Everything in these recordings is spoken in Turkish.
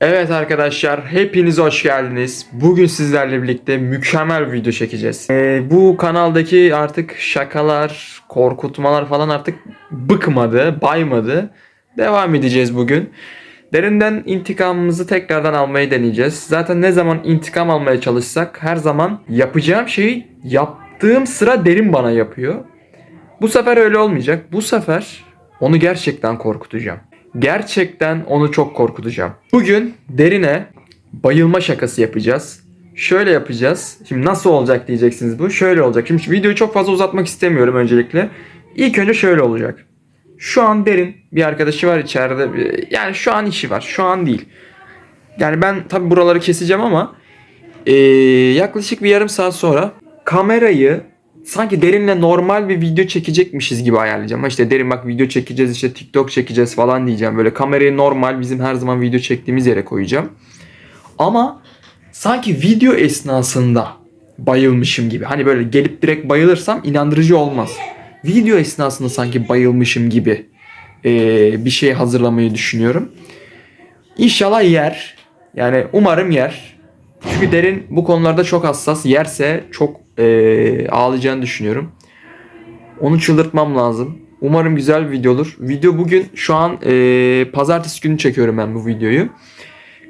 Evet arkadaşlar hepiniz hoş geldiniz. Bugün sizlerle birlikte mükemmel bir video çekeceğiz. Ee, bu kanaldaki artık şakalar, korkutmalar falan artık bıkmadı, baymadı. Devam edeceğiz bugün. Derinden intikamımızı tekrardan almayı deneyeceğiz. Zaten ne zaman intikam almaya çalışsak her zaman yapacağım şeyi yaptığım sıra derin bana yapıyor. Bu sefer öyle olmayacak. Bu sefer onu gerçekten korkutacağım. Gerçekten onu çok korkutacağım. Bugün derine bayılma şakası yapacağız. Şöyle yapacağız. Şimdi nasıl olacak diyeceksiniz bu. Şöyle olacak. Şimdi videoyu çok fazla uzatmak istemiyorum öncelikle. İlk önce şöyle olacak. Şu an derin bir arkadaşı var içeride. Yani şu an işi var. Şu an değil. Yani ben tabi buraları keseceğim ama eee, yaklaşık bir yarım saat sonra kamerayı sanki derinle normal bir video çekecekmişiz gibi ayarlayacağım. İşte derin bak video çekeceğiz işte TikTok çekeceğiz falan diyeceğim. Böyle kamerayı normal bizim her zaman video çektiğimiz yere koyacağım. Ama sanki video esnasında bayılmışım gibi. Hani böyle gelip direkt bayılırsam inandırıcı olmaz. Video esnasında sanki bayılmışım gibi eee, bir şey hazırlamayı düşünüyorum. İnşallah yer. Yani umarım yer. Çünkü derin bu konularda çok hassas. Yerse çok eee, ağlayacağını düşünüyorum. Onu çıldırtmam lazım. Umarım güzel bir video olur. Video bugün şu an eee, pazartesi günü çekiyorum ben bu videoyu.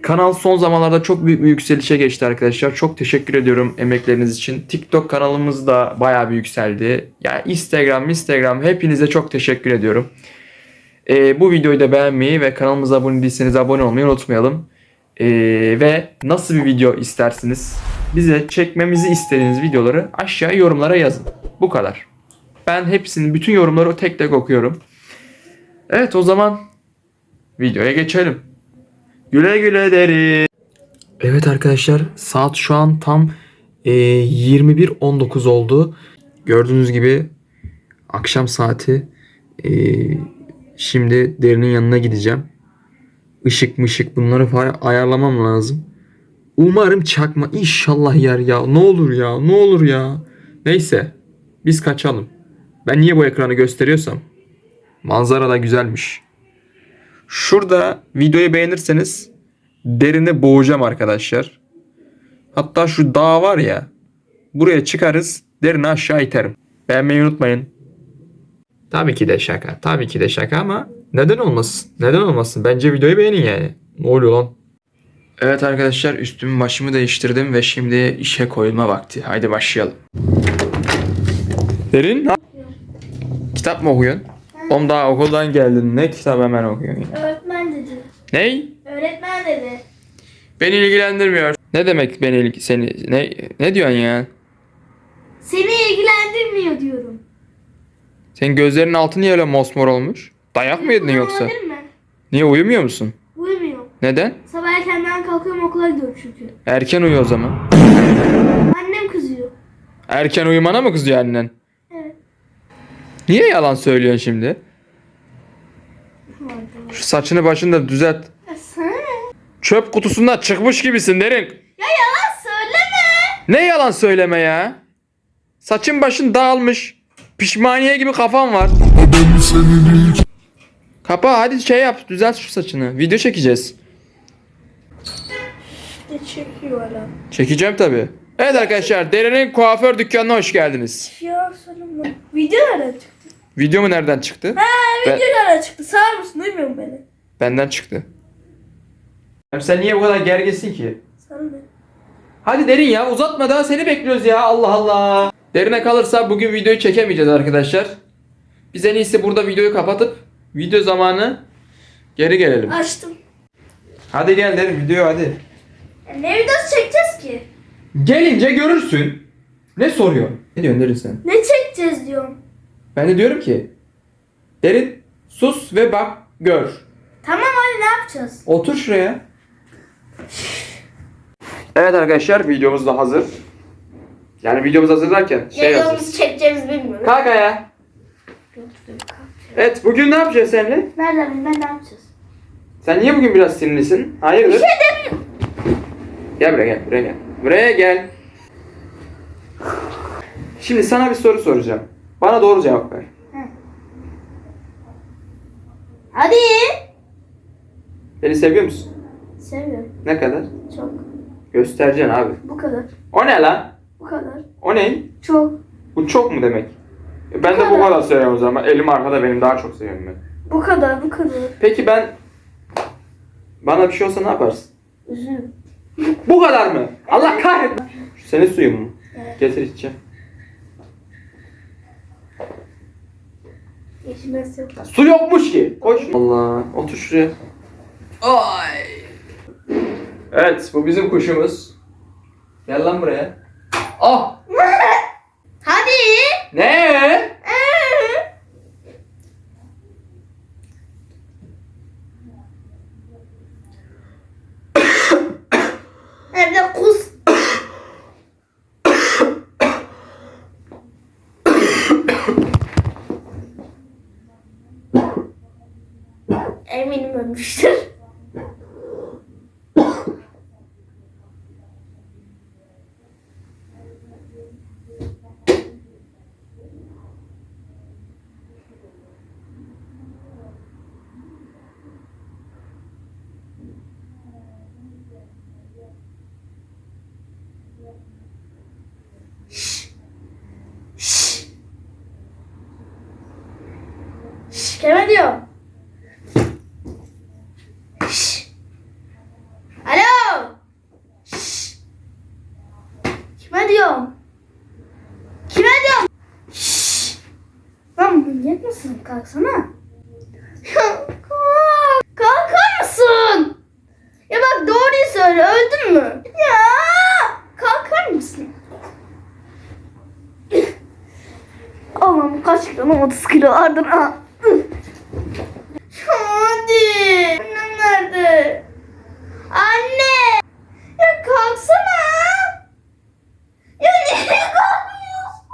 Kanal son zamanlarda çok büyük bir yükselişe geçti arkadaşlar. Çok teşekkür ediyorum emekleriniz için. TikTok kanalımız da bayağı bir yükseldi. Yani Instagram, Instagram hepinize çok teşekkür ediyorum. Ee, bu videoyu da beğenmeyi ve kanalımıza abone değilseniz abone olmayı unutmayalım. Ee, ve nasıl bir video istersiniz? Bize çekmemizi istediğiniz videoları aşağı yorumlara yazın. Bu kadar. Ben hepsinin bütün yorumları tek tek okuyorum. Evet o zaman videoya geçelim. Güle güle derim. Evet arkadaşlar saat şu an tam e, 21.19 oldu. Gördüğünüz gibi akşam saati. E, şimdi derinin yanına gideceğim. Işık mışık bunları ayarlamam lazım. Umarım çakma inşallah yer ya. Ne olur ya ne olur ya. Neyse biz kaçalım. Ben niye bu ekranı gösteriyorsam. Manzara da güzelmiş. Şurada videoyu beğenirseniz derini boğacağım arkadaşlar. Hatta şu dağ var ya. Buraya çıkarız derini aşağı iterim. Beğenmeyi unutmayın. Tabii ki de şaka. Tabii ki de şaka ama neden olmasın? Neden olmasın? Bence videoyu beğenin yani. Ne oluyor lan? Evet arkadaşlar üstümü başımı değiştirdim ve şimdi işe koyulma vakti. Haydi başlayalım. Derin ne? Kitap mı okuyorsun? Oğlum daha okuldan geldin. Ne kitap hemen okuyorsun? ya? Öğretmen dedi. Ney? Öğretmen dedi. Beni ilgilendirmiyor. Ne demek beni ilgi seni ne ne diyorsun ya? Seni ilgilendirmiyor diyorum. Senin gözlerinin altı niye öyle mosmor olmuş? Dayak mı yedin yoksa? Olabilir mi? Niye uyumuyor musun? Uyumuyorum. Neden? Sabah erkenden kalkıyorum okula gidiyorum çünkü. Erken uyu o zaman. Annem kızıyor. Erken uyumana mı kızıyor annen? Evet. Niye yalan söylüyorsun şimdi? Şu saçını başını da düzelt. Ya sana ne? Çöp kutusundan çıkmış gibisin derin. Ya yalan söyleme. Ne yalan söyleme ya? Saçın başın dağılmış. Pişmaniye gibi kafan var. Kapa hadi şey yap düzelt şu saçını. Video çekeceğiz. Ne çekiyor hala? Çekeceğim tabi. Evet arkadaşlar Derin'in kuaför dükkanına hoş geldiniz. Ya sorun Video nereden çıktı? Video mu nereden çıktı? Ha Ben- video nereden çıktı? Sağır mısın? Duymuyor musun beni? Benden çıktı. Sen niye bu kadar gerginsin ki? Sana ne? Hadi Derin ya uzatma daha seni bekliyoruz ya Allah Allah. Derine kalırsa bugün videoyu çekemeyeceğiz arkadaşlar. Biz en iyisi burada videoyu kapatıp video zamanı geri gelelim. Açtım. Hadi gel Derin video hadi. Ya ne videosu çekeceğiz ki? Gelince görürsün. Ne soruyor? Ne diyorsun Derin sen? Ne çekeceğiz diyorum. Ben de diyorum ki Derin sus ve bak gör. Tamam hadi ne yapacağız? Otur şuraya. Evet arkadaşlar videomuz da hazır. Yani videomuz hazır derken şey hazır. Videomuzu çekeceğimizi bilmiyorum. Kalk ayağa. Evet bugün ne yapacağız seninle? Nereden bileyim ben ne yapacağız? Sen niye bugün biraz sinirlisin? Hayırdır? Bir şey demiyorum. Gel buraya gel buraya gel. Buraya gel. Şimdi sana bir soru soracağım. Bana doğru cevap ver. Hadi. Beni seviyor musun? Seviyorum. Ne kadar? Çok. Göstereceksin abi. Bu kadar. O ne lan? Bu kadar. O ne? Çok. Bu çok mu demek? Ben de bu kadar seviyorum o zaman. Elim arkada benim daha çok seviyorum ben. Bu kadar. Bu kadar. Peki ben bana bir şey olsa ne yaparsın? Üzülüm. Bu kadar mı? Allah kahretsin. Şu senin suyun mu? Evet. Getir içeceğim. Yok. Su yokmuş ki. Koş. Allah. Otur şuraya. Ay. Evet bu bizim kuşumuz. Gel lan buraya. Ah. Hadi. Ne? Evde kus. Şşş. Kime diyor? Şşş. Alo. Şşş. Kime diyorum? Kime diyorum? Şşş. Lan manyak mısın? Kalksana. Kalkar mısın? Ya bak doğruyu söyle öldün mü? Ya kalkar mısın? Allah'ım kaç kilo? 30 kilo ardın ha. Hadi. Annem nerede? Anne. Ya kalksana. Ya niye kalkmıyorsun?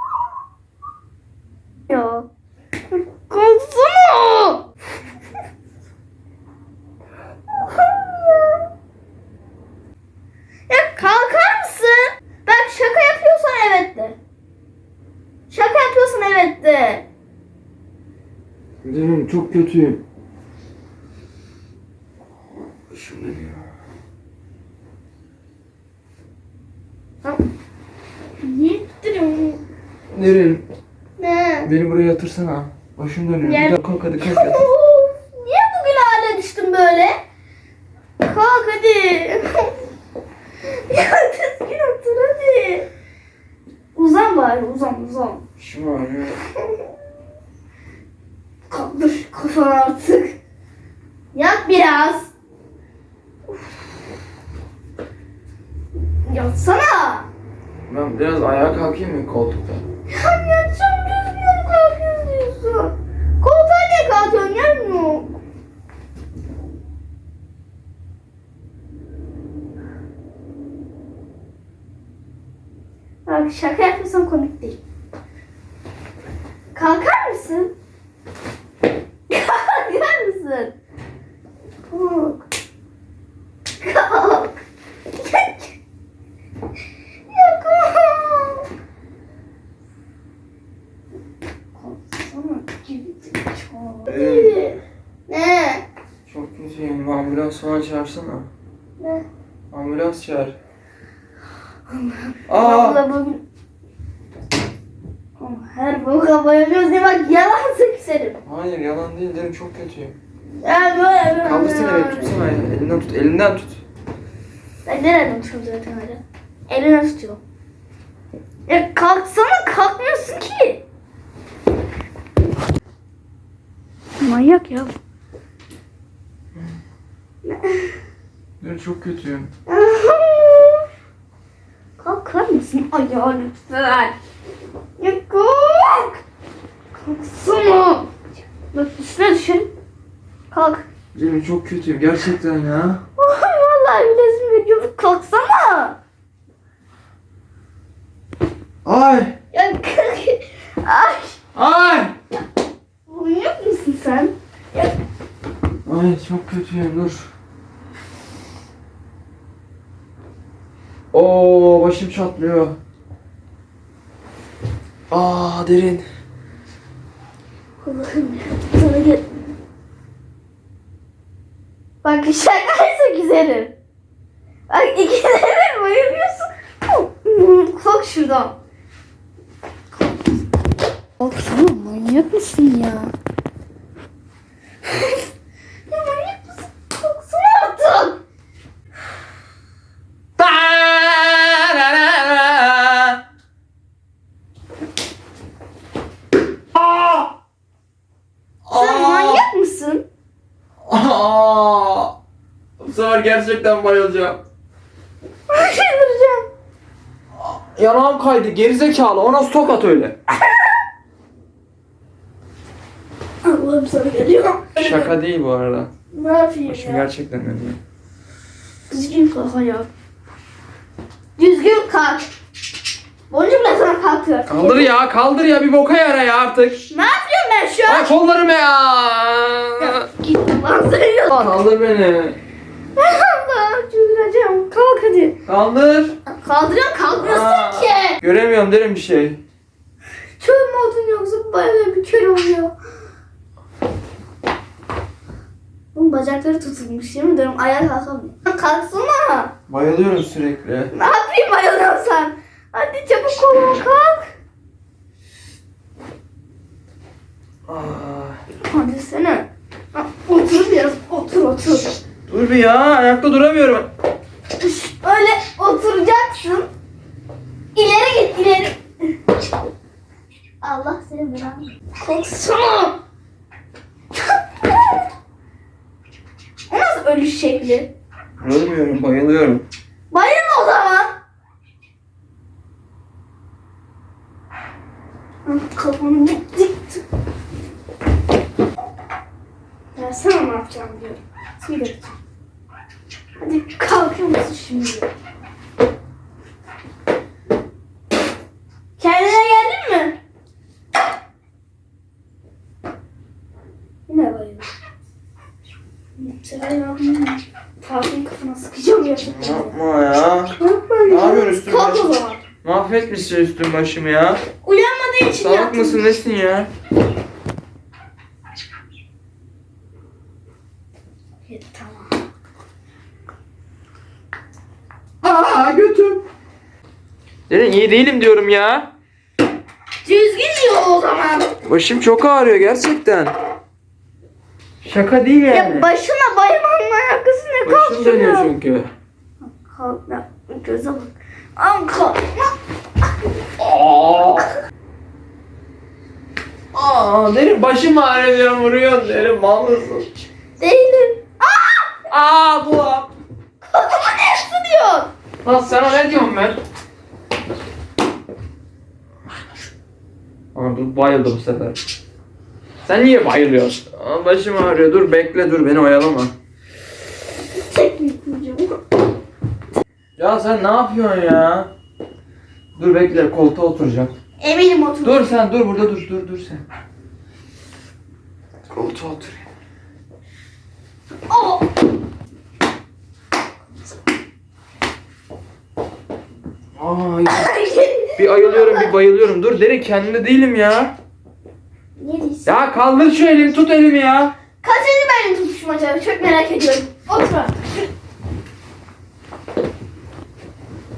Ya. Kalksana. ya kalkar mısın? Bak şaka yapıyorsan evet de. Şaka yapıyorsan evet de. Canım çok kötüyüm. İttiriyorsun? Nerin Ne? beni buraya yatırsana. Başım dönüyor. Gel. Bir daha kalk hadi kalk hadi. Niye bugün hale düştüm böyle? Kalk hadi. ya düzgün otur hadi. Uzan bari uzan uzan. Ağrıyor. Kaldır kafanı artık. Yat biraz. Yatsana. Ben biraz ayağa kalkayım mı koltukta? Ya yatacağım düzgün kalkıyorsun diyorsun. Koltuğa niye kalkıyorsun gelmiyor. Bak şaka yapıyorsan komik değil. Kalkar mısın? Kalkar mısın? Kalk. Kalk. ya kalk. Kalksana geri Evet. Ne? Çok kötüyüm. Ambulans falan çağırsana. Ne? Ambulans çağır. Aa! Abla bugün... Her bu kafaya diye bak yalan sökserim. Hayır yalan değil dedim çok kötüyüm. Ya böyle. Kaldırsana beni tutsana ya. Elinden tut. Elinden tut. Ben nereden tutuyorum zaten hala? Eline tutuyorum. Ya kalksana kalkmıyorsun ki. Manyak ya. Ben çok kötüyüm. Kalkar mısın ayağa lütfen? Ya kalk. Kalksana. Bak üstüne düşün. Kalk. Benim çok kötüyüm gerçekten ya. Vallahi bilesim geliyor. Kalksana. Ay! Ya kalk. Ay. Ay! Manyak mısın sen? Ya Ay çok kötüyüm dur. Oo başım çatlıyor. Aa derin. Allah'ım ya. Sana. Bak şakaysa güzelim. Bak ikide bir bayılıyorsun. Kalk şuradan. Kalk şuradan manyak mısın ya manyak mısın? Kalksana artık. Sen manyak mısın? Aa! Bu sefer gerçekten bayılacağım. Bayılacağım. Yanağım kaydı gerizekalı o nasıl tokat öyle? Allah'ım sana geliyor. Şaka değil bu arada. Ne yapayım Başım ya? gerçekten dönüyor. Düzgün kalk ayağa. Düzgün kalk. Boncuk bile sana kalkıyor. Kaldır ya kaldır ya bir boka yara ya artık. Ne yapıyorum ben şu an? Ay kollarım ya. Ya, Git lan sayıyor. Kaldır beni. Çözüleceğim. Kalk hadi. Kaldır. Kaldırıyorum kalkmıyorsun Aa. ki. Göremiyorum derim bir şey. Kör mü oldun yoksa bayağı bir kör oluyor. Bunun bacakları tutulmuş yemin ederim ayağa kalkamıyor. Kalksana. Bayılıyorum sürekli. Ne yapayım bayılıyorsan? Hadi çabuk ol kalk. Aa. Hadi sene. Ha, Otur biraz otur otur. Dur bir ya ayakta duramıyorum. Öyle oturacaksın. İleri git ileri. Allah seni bırak. Kalksana. o nasıl ölüş şekli? Ölmüyorum bayılıyorum. Bayılma o zaman. Kafanı dik. Ya sana ne yapacağım diyorum. İçeceğim. Hadi kalkıyor musun şimdi? Kendine geldin mi? Yine bayıldım. Sefer yapmayayım. Kalkın kafana sıkacağım gerçekten. Yapma ya. Ne ya. yapıyorsun üstüme Kalk o başım? zaman. Mahvetmişsin üstüm başımı ya. Uyanmadığı için Salak yattın. mısın nesin ya? Evet, tamam. Aa götüm. Derin iyi değilim diyorum ya. Düzgün yol o zaman. Başım çok ağrıyor gerçekten. Şaka değil yani. Ya başına bayılmanın alakası ne? Kalk Başım dönüyor şuradan. çünkü. Kalk ya. Göze bak. Am kalk. Aa. Aa derin başım ağrıyor vuruyorsun derin mal mısın? Değilim. Aa! Aa kulağım. Kafama ne ısırıyor? Lan sana ne diyorum ben? Dur bayıldı bu sefer. Sen niye bayılıyorsun? Aa, başım ağrıyor. Dur bekle dur beni oyalama. Ya sen ne yapıyorsun ya? Dur bekle koltuğa oturacağım. Eminim otur. Dur sen dur burada dur dur dur sen. Koltuğa otur. Oh! Ay, bir ayılıyorum bir bayılıyorum. Dur derin kendimde değilim ya. ne diyorsun? Ya kaldır şu elini tut elimi ya. Kaçıncı benim tutuşum acaba? Çok merak ediyorum. Otur artık.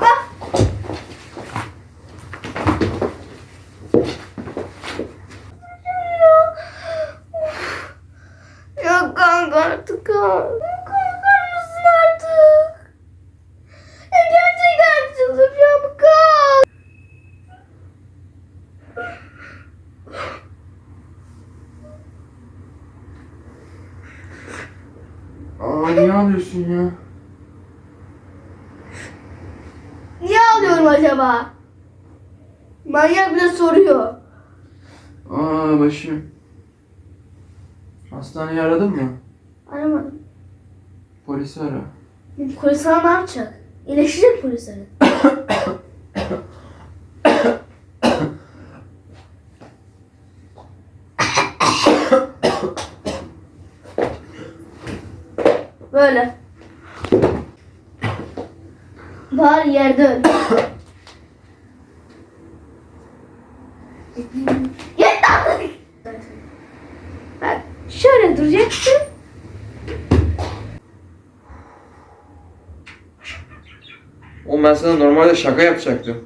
Ah! Ya kanka artık kalk. Kalkar mısın artık? Ya gerçekten çıldıracağım kalk. Aa niye ağlıyorsun ya? Niye ağlıyorum acaba? Manyak bile soruyor. Aa başım. Hastaneyi aradın mı? Aramadım. Polisi ara. Polis sana ne yapacak? İyileşecek polisleri. Böyle. Bari yerde öl. Yeter artık. Bak şöyle duracaksın. Oğlum ben sana normalde şaka yapacaktım.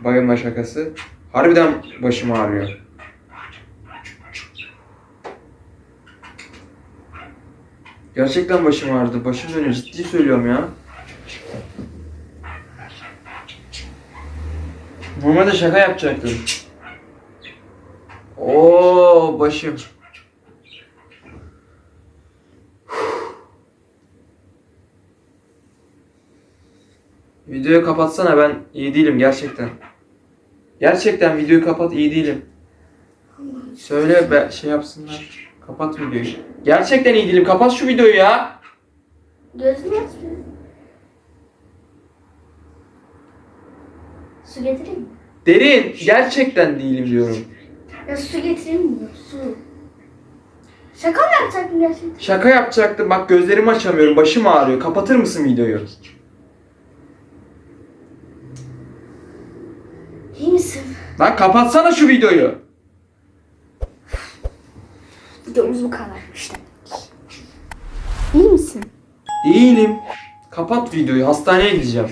Bayılma şakası. Harbiden başım ağrıyor. Gerçekten başım ağrıdı. Başım dönüyor. Ciddi söylüyorum ya. Normalde şaka yapacaktım. Oo başım. Videoyu kapatsana ben iyi değilim gerçekten. Gerçekten videoyu kapat iyi değilim. Söyle be şey yapsınlar. Kapat videoyu. Gerçekten iyi değilim. Kapat şu videoyu ya. Gözünü aç. Su getireyim mi? Derin. Gerçekten değilim diyorum. Ya su getireyim mi? Su. Şaka mı yapacaktın gerçekten? Şaka yapacaktım. Bak gözlerimi açamıyorum. Başım ağrıyor. Kapatır mısın videoyu? İyi misin? Lan kapatsana şu videoyu. Videomuz bu kadarmış demek. İyi misin? Değilim. Kapat videoyu. Hastaneye gideceğim.